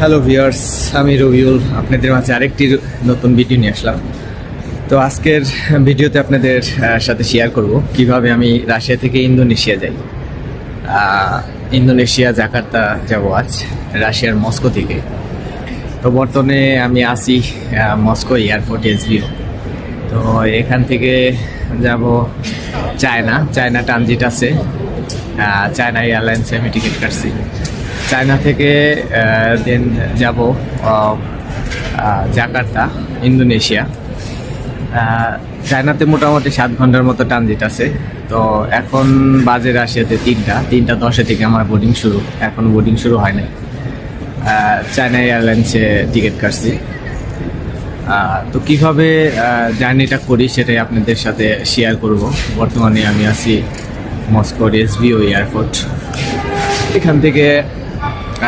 Hello viewers আমি রবিউল। আপনাদের মাঝে আরেকটি নতুন ভিডিও নিয়ে আসলাম। তো আজকের ভিডিওতে আপনাদের সাথে শেয়ার করব। কীভাবে আমি রাশিয়া থেকে ইন্দোনেশিয়া যাই। ইন্দোনেশিয়া, জাকার্তা যাব আজ, রাশিয়ার মস্কো থেকে। তো বর্তমানে আমি আসি মস্কো এয়ারপোর্ট, এসবিও। তো এখান থেকে যাব চায়না। চায়না ট্রানজিট আছে। চায়না এয়ারলাইন্সে আমি টিকিট কাটছি। চায়না থেকে দেন যাব জাকার্তা, ইন্দোনেশিয়া। চায়নাতে মোটামুটি সাত ঘণ্টার মতো ট্রানজিট আছে। তো এখন বাজে রাশিয়াতে তিনটা তিনটা দশে থেকে আমার বোর্ডিং শুরু। এখন বোর্ডিং শুরু হয় নাই। চায়না এয়ারলাইন্সে টিকিট কাটছি। তো কীভাবে জার্নিটা করি সেটাই আপনাদের সাথে শেয়ার করব। বর্তমানে আমি আছি মস্কোর এসবিও এয়ারপোর্ট। এখান থেকে